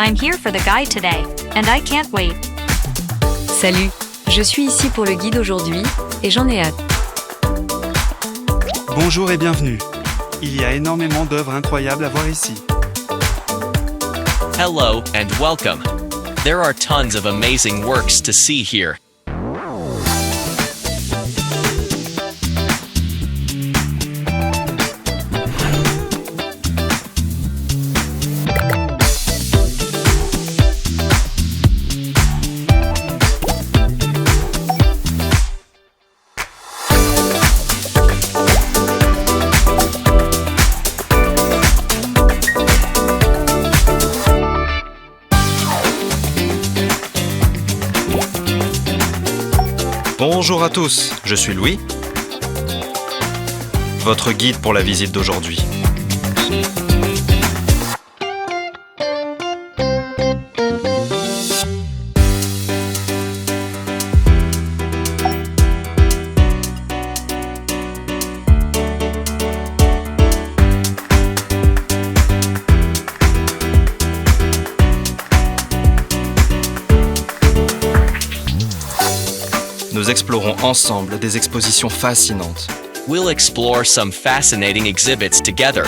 I'm here for the guide today, and I can't wait. Salut, je suis ici pour le guide aujourd'hui et j'en ai hâte. Bonjour et bienvenue. Il y a énormément d'œuvres incroyables à voir ici. Hello and welcome. There are tons of amazing works to see here. Bonjour à tous, je suis Louis, votre guide pour la visite d'aujourd'hui. Nous explorons ensemble des expositions fascinantes. We'll explore some fascinating exhibits together.